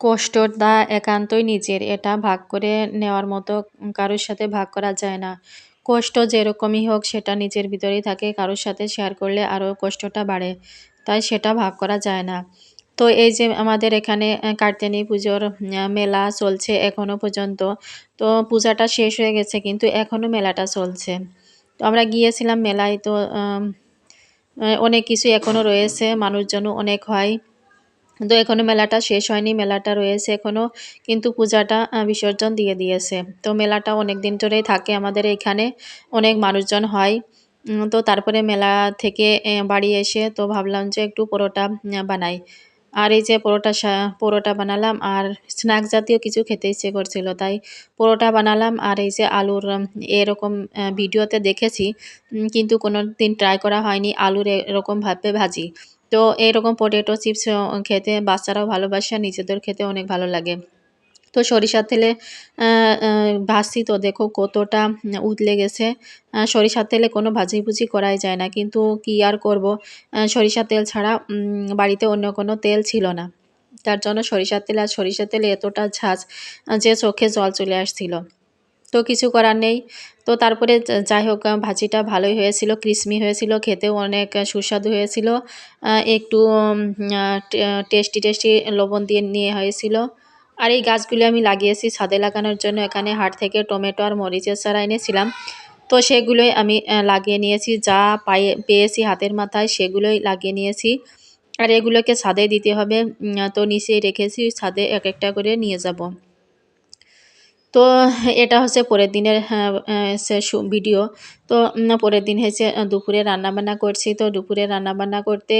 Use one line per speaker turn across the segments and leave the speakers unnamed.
কষ্টটা একান্তই নিজের। এটা ভাগ করে নেওয়ার মতো কারোর সাথে ভাগ করা যায় না। কষ্ট যেরকমই হোক, সেটা নিজের ভিতরেই থাকে। কারোর সাথে শেয়ার করলে আরও কষ্টটা বাড়ে, তাই সেটা ভাগ করা যায় না। তো এই যে আমাদের এখানে কার্তিনী পুজোর মেলা চলছে এখনও পর্যন্ত। তো পূজাটা শেষ হয়ে গেছে, কিন্তু এখনও মেলাটা চলছে। তো আমরা গিয়েছিলাম মেলায়, তো অনেক কিছু এখনও রয়েছে। মানুষজনও অনেক হয়। তো এখনও মেলাটা শেষ হয়নি, মেলাটা রয়েছে এখনও কিন্তু পূজাটা বিসর্জন দিয়ে দিয়েছে। তো মেলাটা অনেক দিন ধরেই থাকে আমাদের এখানে, অনেক মানুষজন হয়। তো তারপরে মেলা থেকে বাড়ি এসে তো ভাবলাম যে একটু পরোটা বানাই। আর এই যে পরোটা পরোটা বানালাম, আর স্ন্যাক্স জাতীয় কিছু খেতে ইচ্ছে করছিল, তাই পরোটা বানালাম, আর এই যে আলুর এরকম ভিডিওতে দেখেছি কিন্তু কোনো দিন ট্রাই করা হয়নি, আলুর এরকমভাবে ভাজি। তো এরকম পটেটো চিপস খেতে বাচ্চারাও ভালোবাসে নিজেদের খেতে অনেক ভালো লাগে। তো সরিষার তেলে ভাজছি তো, দেখো কতটা উতলে গেছে। সরিষার তেলে কোনো ভাজি ভুজি করাই যায় না, কিন্তু কি আর করব? সরিষার তেল ছাড়া বাড়িতে অন্য কোনো তেল ছিল না। তার জন্য সরিষার তেল আর সরিষার তেলে এতটা ঝাঁজ যে চোখে জল চলে আসছিল। তো কিছু করার নেই। তো তারপরে যাই হোক ভাজিটা ভালোই হয়েছিল ক্রিসমি হয়েছিল, খেতেও অনেক সুস্বাদু হয়েছিল। একটু টেস্টি টেস্টি লবণ দিয়ে নিয়ে হয়েছিল। আর এই গাছগুলি আমি লাগিয়েছি ছাদে লাগানোর জন্য। এখানে হাট থেকে টমেটো আর মরিচের চারা এনেছিলাম। তো সেগুলোই আমি লাগিয়ে নিয়েছি। যা পায়ে, পেয়েছি হাতের মাথায়, সেগুলোই লাগিয়ে নিয়েছি। আর এগুলোকে ছাদে দিতে হবে। তো নিচেই রেখেছি। ছাদে এক একটা করে নিয়ে যাব। তো এটা হচ্ছে পরের দিনের ভিডিও তো পরের দিন হচ্ছে দুপুরে রান্নাবান্না করছি। তো দুপুরে রান্নাবান্না করতে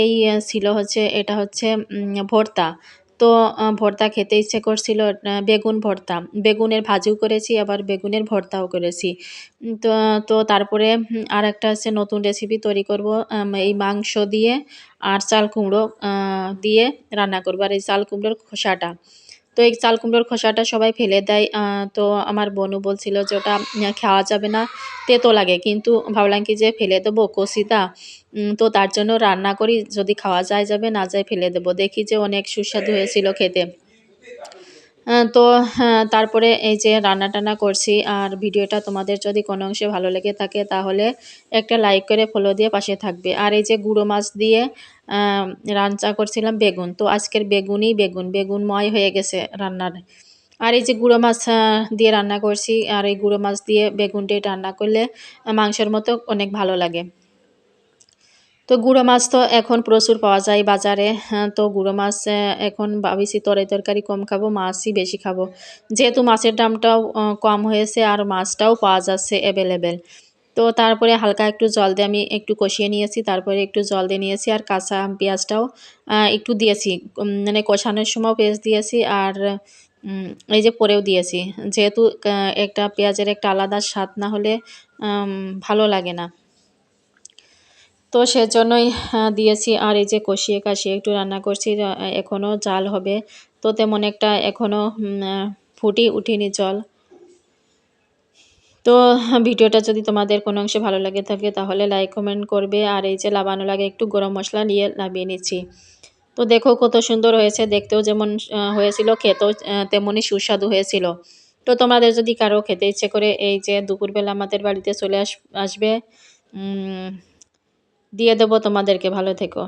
এই ছিল হচ্ছে, এটা হচ্ছে ভর্তা। তো ভর্তা খেতে ইচ্ছে করছিল বেগুন ভর্তা। বেগুনের ভাজিও করেছি, আবার বেগুনের ভর্তাও করেছি। তো তো তারপরে আর একটা হচ্ছে নতুন রেসিপি তৈরি করব এই মাংস দিয়ে আর চাল কুমড়ো দিয়ে রান্না করব। আর এই চাল কুমড়োর খোসাটা। তো এই চাল কুমড়োর খোসাটা সবাই ফেলে দেয়। তো আমার বোনও বলছিল যে ওটা খাওয়া যাবে না, তেতো লাগে। কিন্তু ভাবলাম কি যে ফেলে দেবো কষিতা তো তার জন্য রান্না করি, যদি খাওয়া যায় যাবে, না যায় ফেলে দেবো। দেখি যে অনেক সুস্বাদু হয়েছিল খেতে। তো তারপরে এই যে রান্না টান্না করছি, আর ভিডিওটা তোমাদের যদি কোনো অংশে ভালো লেগে থাকে তাহলে একটা লাইক করে ফলো দিয়ে পাশে থাকবে। আর এই যে গুঁড়ো মাছ দিয়ে রান্না করছিলাম বেগুন, তো আজকের বেগুনই বেগুন, বেগুনময় হয়ে গেছে রান্নার। আর এই যে গুঁড়ো মাছ দিয়ে রান্না করছি, আর এই গুঁড়ো মাছ দিয়ে বেগুনটি রান্না করলে মাংসের মতো অনেক ভালো লাগে। তো গুঁড়ো মাছ তো এখন প্রচুর পাওয়া যায় বাজারে। হ্যাঁ, তো গুঁড়ো মাছ এখন ভাবিছি তরাই তরকারি কম খাব মাছই বেশি খাব। যেহেতু মাছের দামটাও কম হয়েছে আর মাছটাও পাওয়া যাচ্ছে অ্যাভেলেবেল তো তারপরে হালকা একটু জল দিয়ে আমি একটু কষিয়ে নিয়েছি তারপরে একটু জল দিয়ে নিয়েছি আর কাঁচা পেঁয়াজটাও একটু দিয়েছি। মানে কষানোর সময় পেঁয়াজ দিয়েছি আর এই যে পরেও দিয়েছি। যেহেতু একটা পেঁয়াজের একটা আলাদা স্বাদ না হলে ভালো লাগে না। তো সেজন্যই দিয়েছি। আর এই যে কষিয়ে কাশিয়ে একটু রান্না করছি এখনও জাল হবে। তো তেমন একটা এখনও ফুটি উঠিনি জল। তো ভিডিওটা যদি তোমাদের কোনো অংশে ভালো লাগে থাকে, তাহলে লাইক, কমেন্ট করবে। আর এই যে লাবানো লাগে, একটু গরম মশলা নিয়ে লাভিয়ে নিচ্ছি। তো দেখো কত সুন্দর হয়েছে। দেখতেও যেমন হয়েছিল, খেতেও তেমনই সুস্বাদু হয়েছিল। তো তোমাদের যদি কারও খেতে ইচ্ছে করে, এই যে দুপুরবেলা আমাদের বাড়িতে চলে আস, আসবে দিয়ে দেবো তোমাদেরকে ভালো থেকো।